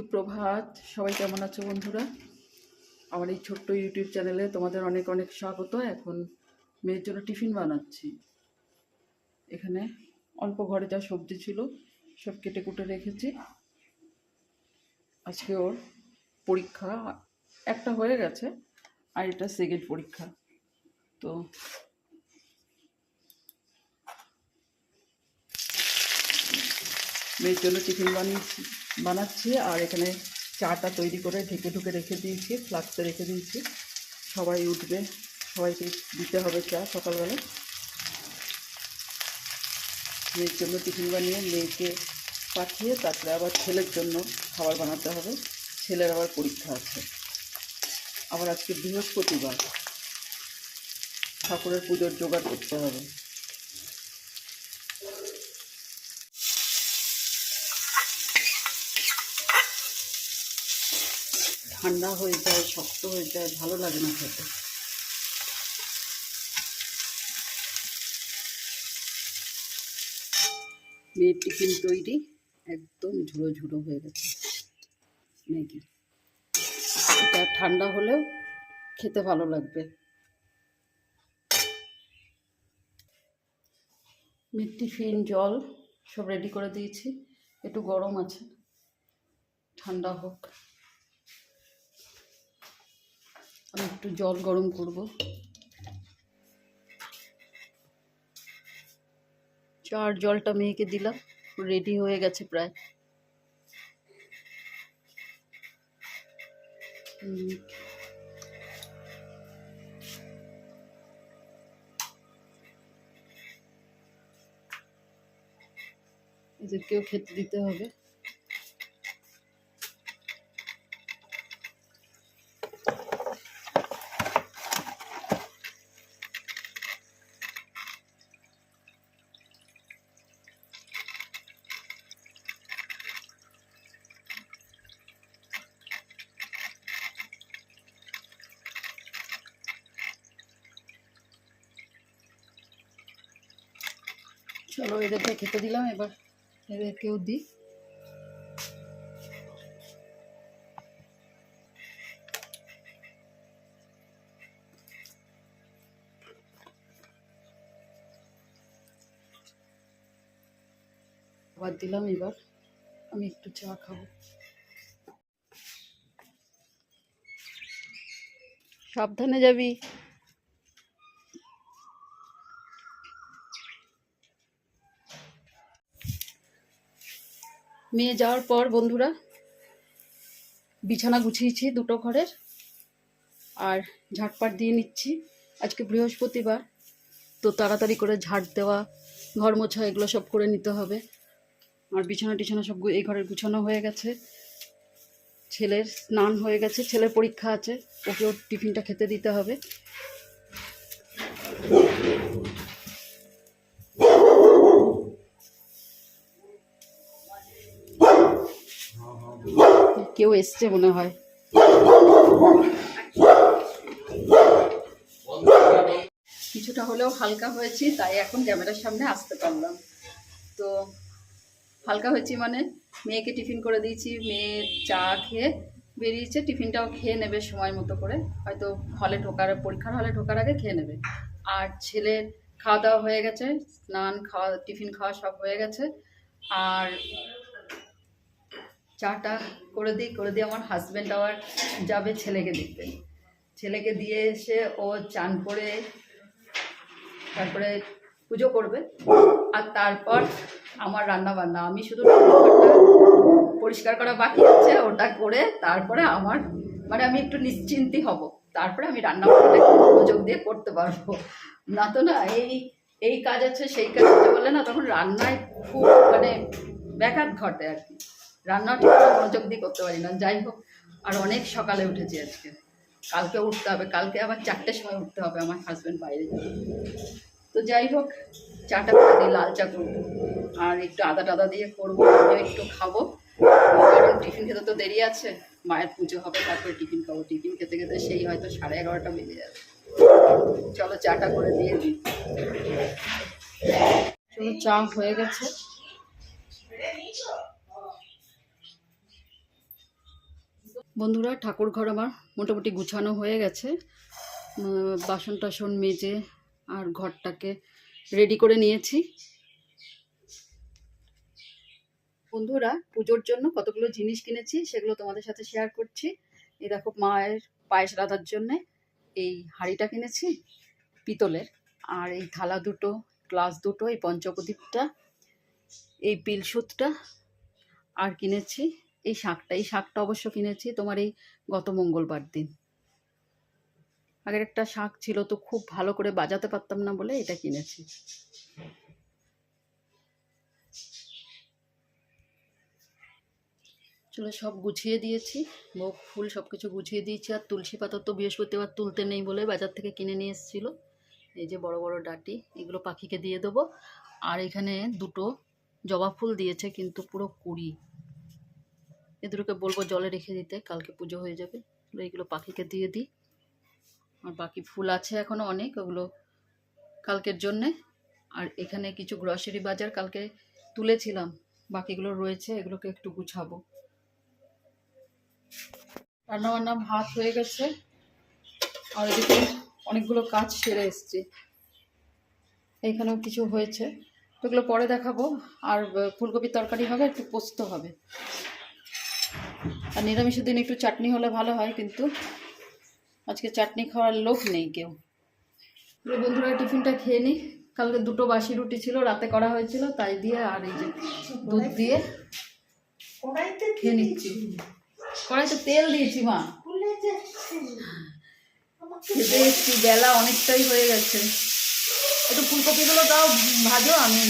সুপ্রভাত। সবাই কেমন আছো বন্ধুরা? আমার এই ছোট্ট ইউটিউব চ্যানেলে তোমাদের অনেক অনেক স্বাগত। এখন মেয়ের জন্য টিফিন বানাচ্ছি। এখানে অল্প ঘরে যা সবজি ছিল, সব কেটে কুটে রেখেছি। আজকে ওর পরীক্ষা একটা হয়ে গেছে, আর এটা সেকেন্ড পরীক্ষা। তো মেয়ের জন্য টিফিন বানিয়েছি। বানাচ্ছি আর এখানে চাটা তৈরি করে ঢেকে ঢুকে রেখে দিয়েছি, ফ্লাক্সে রেখে দিয়েছি। সবাই উঠবে, সবাইকে দিতে হবে চা সকালবেলা। মেয়ের জন্য টিফিন বানিয়ে মেয়েকে পাঠিয়ে তারপরে আবার ছেলের জন্য খাবার বানাতে হবে। ছেলের আবার পরীক্ষা আছে। আবার আজকে বৃহস্পতিবার। ঠাকুরের পুজোর জোগাড় করতে হবে। ঠান্ডা হয়ে যায়, শক্ত হয়ে যায়, ভালো লাগে না খেতে। মেয়ের টিফিন তৈরি, একদম ঝুড়ো ঝুড়ো হয়ে গেছে। ম্যাগি। এটা ঠান্ডা হলেও খেতে ভালো লাগবে। মেয়ের টিফিন, জল সব রেডি করে দিয়েছি। একটু গরম আছে। ঠান্ডা হোক। আমি একটু জল গরম করব চার জলটা মেয়েকে দিলাম রেডি হয়ে গেছে প্রায়। এদেরকেও খেতে দিতে হবে চলো এদেরকে খেতে দিলাম এবার। এদেরকেও দিই আবার দিলাম এবার। আমি একটু চা খাব। সাবধানে যাবি। মেয়ে যাওয়ার পর বন্ধুরা বিছানা গুছিয়েছি দুটো ঘরের। আর ঝাটপাট দিয়ে নিচ্ছি। আজকে বৃহস্পতিবার, তো তাড়াতাড়ি করে ঝাড় দেওয়া, ঘর মোছা এগুলো সব করে নিতে হবে। আর বিছানা টিছানা সব এই ঘরের গুছানো হয়ে গেছে। ছেলের স্নান হয়ে গেছে। ছেলের পরীক্ষা আছে, ওকেও টিফিনটা খেতে দিতে হবে। কেউ এসছে মনে হয়। কিছুটা হলেও হালকা হয়েছি, তাই এখন ক্যামেরার সামনে আসতে পারলাম। তো হালকা হয়েছি মানে মেয়েকে টিফিন করে দিয়েছি, মেয়ে চা খেয়ে বেরিয়েছে, টিফিনটাও খেয়ে নেবে সময় মতো করে। হয়তো হলে ঢোকার, পরীক্ষার হলে ঢোকার আগে খেয়ে নেবে। আর ছেলের খাওয়া দাওয়া হয়ে গেছে, স্নান খাওয়া, টিফিন খাওয়া সব হয়ে গেছে। আর চাটা করে দিই, করে দিয়ে আমার হাজব্যান্ড আবার যাবে ছেলেকে দেখতে। ছেলেকে দিয়ে এসে ও চান করে, তারপরে পুজো করবে। আর তারপর আমার রান্না বান্না আমি শুধু পরিষ্কার করা বাকি আছে, ওটা করে তারপরে আমার মানে আমি একটু নিশ্চিন্তি হব। তারপরে আমি রান্না বান্নাটা মনোযোগ দিয়ে করতে পারব। না তো না, এই এই কাজ আছে, সেই কাজ আছে বলে না, তখন রান্নায় খুব মানে ব্যাঘাত ঘটে আর কি। রান্না মনোযোগ দিয়ে করতে পারি না। যাই হোক, আর অনেক সকালে উঠেছি আজকে। কালকে উঠতে হবে, কালকে আবার চারটের সময় উঠতে হবে আমার হাজব্যান্ড বাইরে। যাবে তো যাই হোক, চাটা করে দিই লাল চা করব। আর একটু আদা টাদা দিয়ে করব একটু খাব। টিফিন খেতে তো দেরি আছে, মায়ের পুজো হবে, তারপরে টিফিন খাব। টিফিন খেতে খেতে সেই হয়তো সাড়ে এগারোটা বেজে যাবে। চলো চাটা করে দিয়ে দিই। চা হয়ে গেছে। বন্ধুরা ঠাকুর ঘর আমার মোটামুটি গুছানো হয়ে গেছে। বাসন টাসন মেজে আর ঘরটাকে রেডি করে নিয়েছি। বন্ধুরা, পুজোর জন্য কতগুলো জিনিস কিনেছি সেগুলো তোমাদের সাথে শেয়ার করছি। এই দেখো, মায়ের পায়েস রাধার জন্যে এই হাঁড়িটা কিনেছি, পিতলের। আর এই থালা দুটো, গ্লাস দুটো, এই পঞ্চপ্রদীপটা, এই পিলসুতটা আর কিনেছি। এই শাকটা এই শাকটা অবশ্য কিনেছি তোমার এই গত মঙ্গলবার দিন। আগের একটা শাক ছিল তো খুব ভালো করে বাজাতে পারতাম না বলে এটা কিনেছি। চলো সব গুছিয়ে দিয়েছি, মুখ, ফুল সব কিছু গুছিয়ে দিয়েছি, আর তুলসী পাতা তো বৃহস্পতিবার তুলতে নেই বলে বাজার থেকে কিনে নিয়ে এসেছিল। এই যে বড় বড় ডাটি, এগুলো পাখিকে দিয়ে দেবো। আর এখানে দুটো জবা ফুল দিয়েছে, কিন্তু পুরো কুড়ি। এ দুটোকে বলব জলে রেখে দিতে, কালকে পুজো হয়ে যাবে। এগুলো পাখিকে দিয়ে দিই। আর বাকি ফুল আছে এখনও অনেক, ওগুলো কালকের জন্যে। আর এখানে কিছু গ্রসারি বাজার কালকে তুলেছিলাম। বাকিগুলো রয়েছে, এগুলোকে একটু গুছাবো। রান্না বান্না ভাত হয়ে গেছে। আর এদিকে অনেকগুলো কাজ সেরে এসছে। এইখানেও কিছু হয়েছে। তো এগুলো পরে দেখাবো। আর ফুলকপির তরকারি হবে, একটু পোস্ত হবে। আর নিরামিষের দিন একটু চাটনি হলে ভালো হয়, কিন্তু আজকে চাটনি খাওয়ার লোক নেই কেউ। বন্ধুরা, টিফিনটা খেয়ে নিই কালকে দুটো বাসি রুটি ছিল, রাতে করা হয়েছিল, তাই দিয়ে আর এই যে দুধ দিয়ে খেয়ে নিচ্ছি। কড়াইতে তেল দিয়েছি, মা। খেতে এসছি, বেলা অনেকটাই হয়ে গেছে। একটু ফুলকপিগুলো দাও, ভাজো, আমি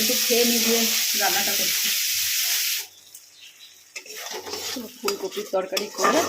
একটু খেয়ে নিয়ে রান্নাটা করছি। ফুলকপির তরকারি করে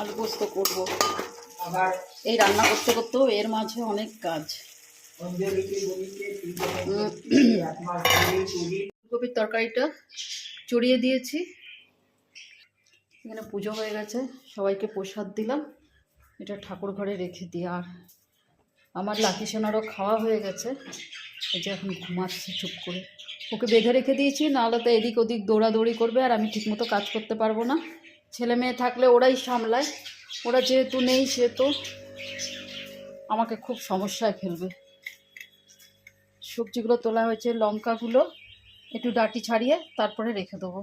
আলু পোস্ত করব। আবার এই রান্না করতে করতেও এর মাঝে অনেক কাজ। ফুলকপির তরকারিটা চড়িয়ে দিয়েছি। এখানে পুজো হয়ে গেছে, সবাইকে প্রসাদ দিলাম। এটা ঠাকুর ঘরে রেখে দিই। আর আমার লাকি সোনারও খাওয়া হয়ে গেছে। এই যে এখন ঘুমাচ্ছে চুপ করে। ওকে বেঁধে রেখে দিয়েছি, নাহলে তো এদিক ওদিক দৌড়াদৌড়ি করবে আর আমি ঠিকমতো কাজ করতে পারব না। ছেলে মেয়ে থাকলে ওরাই সামলায়, ওরা যেহেতু নেই সেহেতু আমাকে খুব সমস্যায় ফেলবে। সবজিগুলো তোলা হয়েছে, লঙ্কাগুলো, একটু ডাটি ছাড়িয়ে তারপরে রেখে দেবো।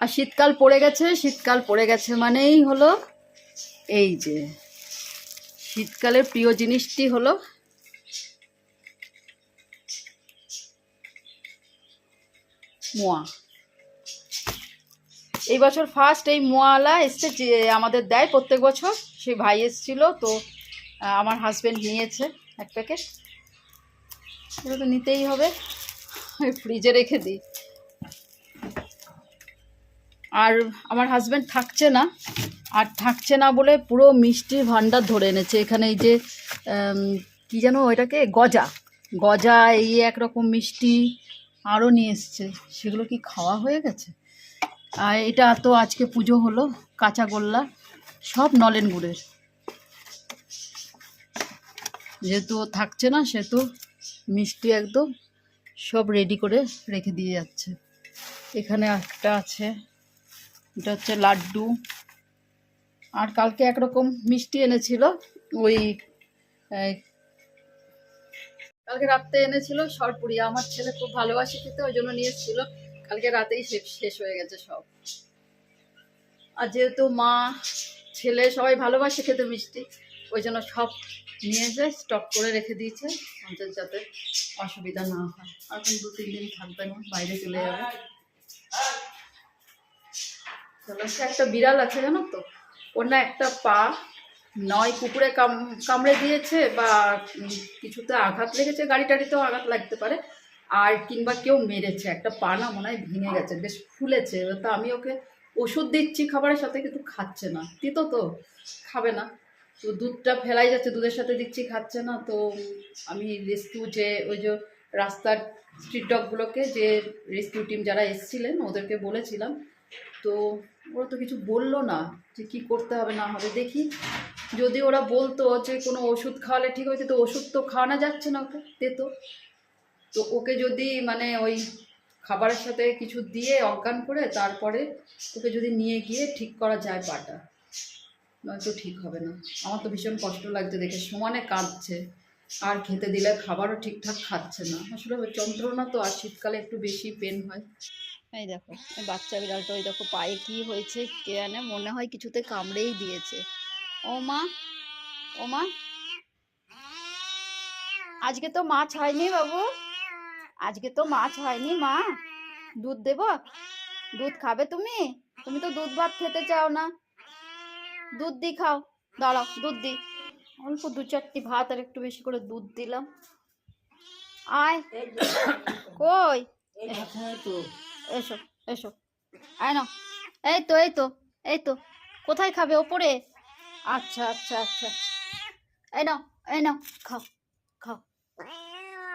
আর শীতকাল পড়ে গেছে, শীতকাল পড়ে গেছে মানেই হলো এই যে শীতকালের প্রিয় জিনিসটি হলো মোয়া। এই বছর ফার্স্ট এই মোয়ালা এসছে যে আমাদের দেয় প্রত্যেক বছর। সেই ভাই এসছিল, তো আমার হাজব্যান্ড নিয়েছে এক প্যাকেট এটা তো নিতেই হবে। ফ্রিজে রেখে দিই। আর আমার হাজব্যান্ড থাকছে না, আর থাকছে না বলে পুরো মিষ্টির ভাণ্ডার ধরে এনেছে। এখানে এই যে কি যেন ওইটাকে, গজা। গজা, এই একরকম মিষ্টি আরও নিয়ে এসছে। সেগুলো কি খাওয়া হয়ে গেছে? আর এটা তো আজকে পুজো হলো, কাঁচা গোল্লা, সব নলেন গুড়ের। যেহেতু থাকছে না, সেহেতু মিষ্টি একদম সব রেডি করে রেখে দিয়ে যাচ্ছে। এখানে একটা আছে। এটা হচ্ছে লাড্ডু। আর কালকে একরকম মিষ্টি এনেছিল, ওই কালকে রাত্রে এনেছিল সরপুরি। আমার ছেলে খুব ভালোবাসে খেতে, ওই জন্য নিয়ে কালকে রাতেই শেষ হয়ে গেছে সব। আর যেহেতু মা, ছেলে সবাই ভালোবাসে খেতে মিষ্টি, ওই জন্য সব নিয়ে যায়, স্টক করে রেখে দিয়েছে, আমাদের যাতে অসুবিধা না হয়। এখন দু তিন দিন থাকবে না, বাইরে চলে যাবে। সে একটা বিড়াল আছে, জানো তো? ওর না একটা পা নয় কুকুরে কাম, কামড়ে দিয়েছে বা কিছুতে আঘাত লেগেছে গাড়ি টাড়িতেও আঘাত লাগতে পারে, আর কিংবা কেউ মেরেছে। একটা পা না মনে হয় ভেঙে গেছে, বেশ ফুলেছে। তো আমি ওকে ওষুধ দিচ্ছি খাবারের সাথে, কিন্তু খাচ্ছে না। তিতো তো, খাবে না। তো দুধটা ফেলাই যাচ্ছে, দুধের সাথে দিচ্ছি, খাচ্ছে না। তো আমি রেস্কিউ যে ওই যে রাস্তার স্ট্রিট ডগগুলোকে যে রেস্কিউ টিম যারা এসেছিলেন, ওদেরকে বলেছিলাম। তো ওরা তো কিছু বলল না যে কি করতে হবে না হবে, দেখি। যদি ওরা বলতো যে কোনো ওষুধ খাওয়ালে ঠিক হয়েছে তো ওষুধ তো খাওয়ানো যাচ্ছে না ওকে, তেতো। তো ওকে যদি মানে ওই খাবারের সাথে কিছু দিয়ে অজ্ঞান করে তারপরে ওকে যদি নিয়ে গিয়ে ঠিক করা যায় পাটা, নয়তো ঠিক হবে না। আমার তো ভীষণ কষ্ট লাগছে দেখে, সমানে কাঁদছে। আর খেতে দিলে খাবারও ঠিকঠাক খাচ্ছে না। আসলে যন্ত্রণা তো আর শীতকালে একটু বেশি পেন হয়। এই দেখো বাচ্চা বিড়ালটা ওই দেখো পায়ে কি হয়েছে কে জানে মনে হয় কিছুতে কামড়েই দিয়েছে। ও মা ও মা। আজকে তো মাছ হয়নি বাবু। আজকে তো মাছ হয়নি মা। দুধ দেব? দুধ খাবে তুমি? তুমি তো দুধ ভাত খেতে চাও না। দুধ দি খাও। দাঁড়াও দুধ দি। অল্প দু চারটি ভাত আর একটু বেশি করে দুধ দিলাম। আয়। কই? তো। এসো এসো। আয় না এই তো এই তো এই তো। কোথায় খাবে? ওপরে? আচ্ছা আচ্ছা আচ্ছা। এই নাও এই নাও। খাও খাও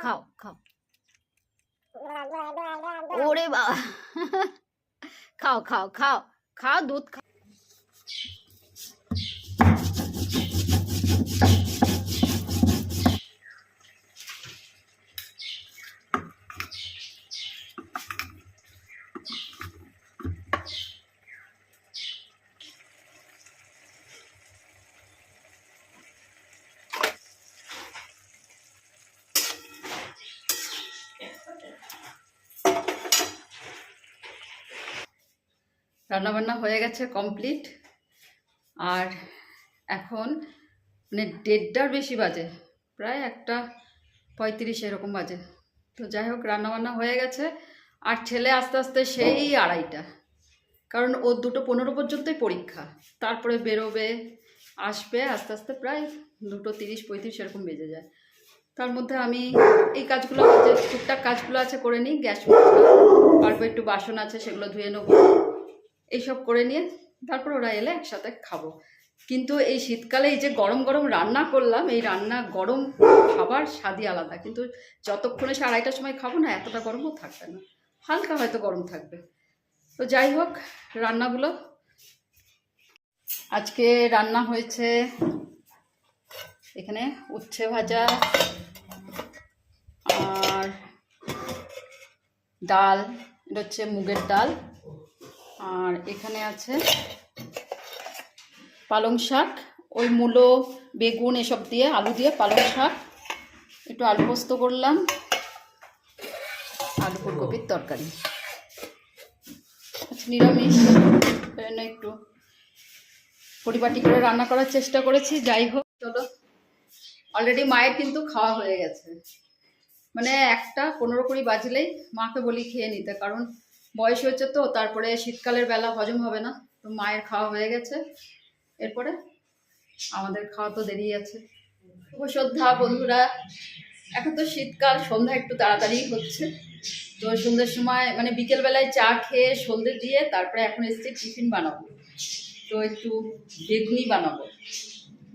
খাও খাও। ওরে বাবা খাও খাও খাও খাও দুধ খাও রান্নাবান্না হয়ে গেছে কমপ্লিট। আর এখন মানে দেড়টার বেশি বাজে, প্রায় একটা পঁয়ত্রিশ এরকম বাজে। তো যাই হোক, রান্নাবান্না হয়ে গেছে। আর ছেলে আস্তে আস্তে সেই আড়াইটা। কারণ ওর দুটো পনেরো পর্যন্তই পরীক্ষা। তারপরে বেরোবে, আসবে, আস্তে আস্তে প্রায় দুটো তিরিশ, পঁয়ত্রিশ এরকম বেজে যায়। তার মধ্যে আমি এই কাজগুলো, যে টুকটাক কাজগুলো আছে, করে নিই। গ্যাস অল্প একটু বাসন আছে, সেগুলো ধুয়ে নেব। এইসব করে নিয়ে তারপর ওরা এলে একসাথে খাব। কিন্তু এই শীতকালে এই যে গরম গরম রান্না করলাম, এই রান্না গরম খাবার স্বাদই আলাদা। কিন্তু যতক্ষণে সে আড়াইটার সময় খাব না, এতটা গরমও থাকবে না। হালকা হয়তো গরম থাকবে। তো যাই হোক, রান্নাগুলো। আজকে রান্না হয়েছে এখানে উচ্ছে ভাজা আর ডাল, এটা হচ্ছে মুগের ডাল। আর এখানে আছে পালং শাক, ওই মূলো, বেগুন এসব দিয়ে, আলু দিয়ে পালং শাক। একটু আলু পোস্ত করলাম। আলু ফুলকপির তরকারি। আচ্ছা নিরামিষ। একটু পরিপাটি করে রান্না করার চেষ্টা করেছি, যাই হোক। চলো। অলরেডি মায়ের কিন্তু খাওয়া হয়ে গেছে। মানে একটা পনেরো কুড়ি বাজলেই মাকে বলি খেয়ে নিতে, কারণ বয়স হচ্ছে তো, তারপরে শীতকালের বেলা হজম হবে না, তো মায়ের খাওয়া হয়ে গেছে। এরপরে আমাদের খাওয়া তো দেরি আছে। শ্রদ্ধা বন্ধুরা। এখন তো শীতকাল, সন্ধ্যা একটু তাড়াতাড়ি হচ্ছে। তো সন্ধ্যের সময় মানে বিকেলবেলায় চা খেয়ে সন্ধ্যে দিয়ে তারপরে এখন এসছি টিফিন বানাবো। তো একটু বেগুনি বানাবো।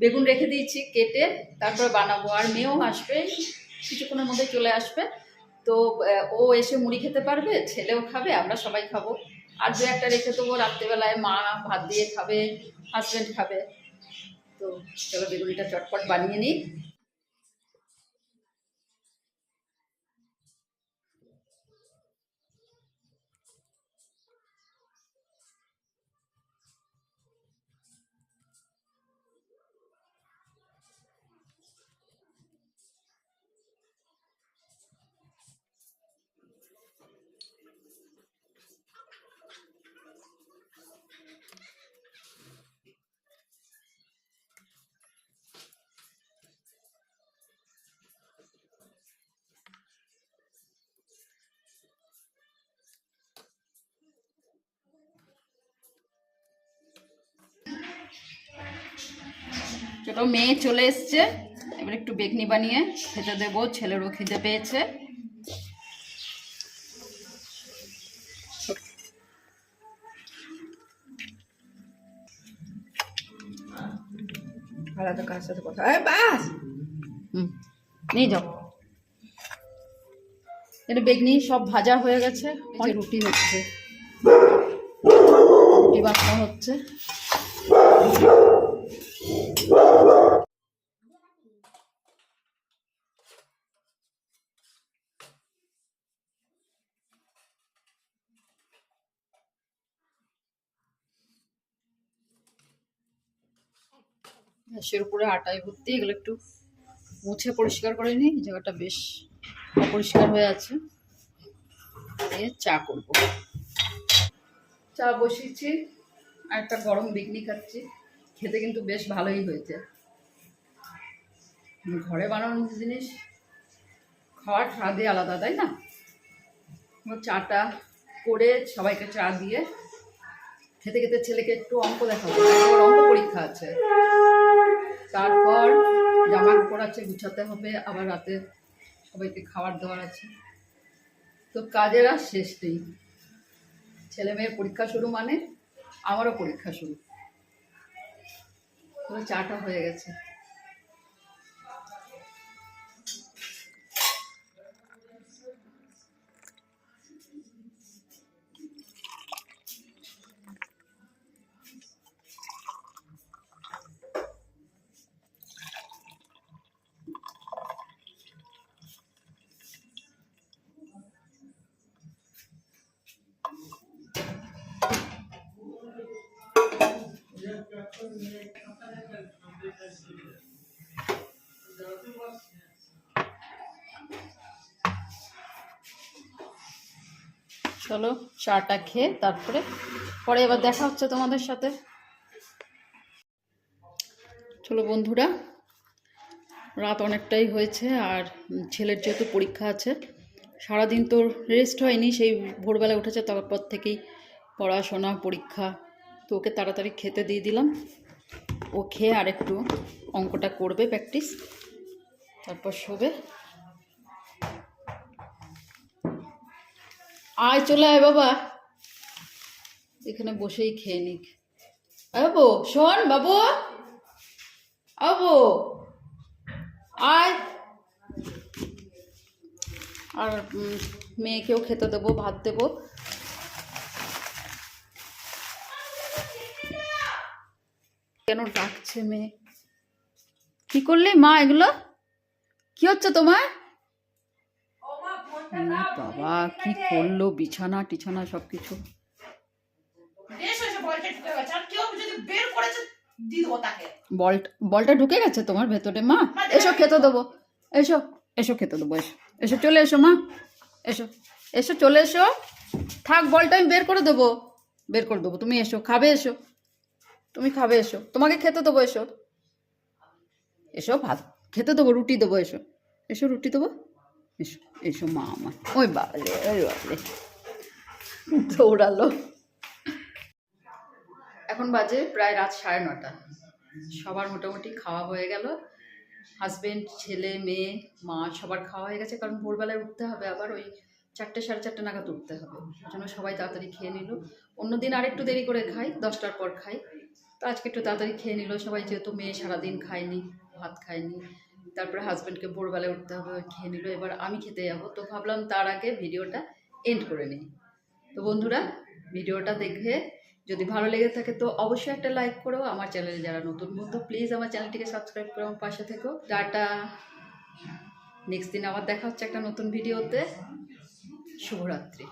বেগুন রেখে দিয়েছি, কেটে তারপরে বানাবো। আর মেয়েও আসবে, কিছুক্ষণের মধ্যে চলে আসবে। তো ও এসে মুড়ি খেতে পারবে, ছেলেও খাবে, আমরা সবাই খাব। আর দু একটা রেখে দেবো, রাত্রেবেলায় মা ভাত দিয়ে খাবে হাজব্যান্ড খাবে। তো, চলো বেগুনিটা চটপট বানিয়ে নিই। চলো মেয়ে চলে এসছে। এবার একটু বেগনি বানিয়ে খেতে দেবো ছেলেরও খিদে পেয়েছে। আলাদা কার সাথে কথা? বাস! হুম নিয়ে যাও। এটা বেগনি সব ভাজা হয়ে গেছে। রুটি হচ্ছে। রুটি হচ্ছে। গ্যাসের উপরে আটায় ভর্তি, এগুলো একটু মুছে পরিষ্কার করে নিই জায়গাটা বেশ অপরিষ্কার হয়ে আছে। দিয়ে চা করব। চা বসিয়েছি, আর একটা গরম বিকনি খাচ্ছি, খেতে কিন্তু বেশ ভালোই হয়েছে। ঘরে বানানো জিনিস, খাওয়ার স্বাদই আলাদা, তাই না? চাটা করে সবাইকে চা দিয়ে, খেতে খেতে ছেলেকে একটু অঙ্ক দেখাবো, অঙ্ক পরীক্ষা আছে। তারপর জামা কাপড় আছে, গুছাতে হবে, আবার রাতে সবাইকে খাবার দেওয়ার আছে। তো কাজের আর শেষ নেই। ছেলে মেয়ের পরীক্ষা শুরু মানে আমারও পরীক্ষা শুরু। চাটা হয়ে গেছে। চলো চাটা খেয়ে তারপরে, পরে এবার দেখা হচ্ছে তোমাদের সাথে। চলো বন্ধুরা, রাত অনেকটাই হয়েছে আর ছেলের যেহেতু পরীক্ষা আছে, সারাদিন তো রেস্ট হয়নি, সেই ভোরবেলা উঠেছে, তারপর থেকেই পড়াশোনা, পরীক্ষা। তো ওকে তাড়াতাড়ি খেতে দিয়ে দিলাম। ও খেয়ে আর একটু অঙ্কটা করবে প্র্যাকটিস তারপর শোবে। আয়, চলে আয় বাবা। এখানে বসেই খেয়ে নিক। বাবু, শোন বাবু। বাবু। আয়। আর মেয়েকেও খেতে দেবো, ভাত দেবো। কেন ডাকছে মেয়ে? কি করলি মা এগুলো? কি হচ্ছে তোমার? এ বাবা কি করল? বিছানা টিছানা সব কিছু বল বলটা ঢুকে গেছে তোমার ভেতরে মা? এসো খেতে দেবো। এসো এসো খেতে দেবো এসো। এসো চলে এসো মা। এসো এসো চলে এসো। থাক বলটা আমি বের করে দেবো। বের করে দেবো তুমি এসো খাবে এসো। তুমি খাবে এসো। তোমাকে খেতে দেবো এসো। এসো ভাত খেতে দেবো রুটি দেবো এসো। এসো রুটি দেবো। এসো এসো মা আমার। ওই বাবলে ওই বাবলে দৌড়ালো। এখন বাজে প্রায় রাত সাড়ে নটা। সবার মোটামুটি খাওয়া হয়ে গেল। হাজবেন্ড, ছেলে, মেয়ে, মা, সবার খাওয়া হয়ে গেছে। কারণ ভোরবেলায় উঠতে হবে, আবার ওই চারটে, সাড়ে চারটে নাগাদ উঠতে হবে। জন্য সবাই তাড়াতাড়ি খেয়ে নিল। অন্যদিন আর একটু দেরি করে খাই, দশটার পর খাই। তো আজকে একটু তাড়াতাড়ি খেয়ে নিল সবাই, যেহেতু মেয়ে সারাদিন খায়নি, ভাত খায়নি। তারপরে হাজব্যান্ডকে ভোরবেলায় উঠতে হবে, খেয়ে নিল, এবার আমি খেতে যাব। তো ভাবলাম তার আগে ভিডিওটা এন্ড করে নিই। তো বন্ধুরা, ভিডিওটা দেখে যদি ভালো লেগে থাকে তো অবশ্যই একটা লাইক করো। আমার চ্যানেলে যারা নতুন বন্ধু প্লিজ আমার চ্যানেলটিকে সাবস্ক্রাইব করে আমার পাশে থেকো। টাটা। নেক্সট দিন আবার দেখা হচ্ছে একটা নতুন ভিডিওতে শুভরাত্রি।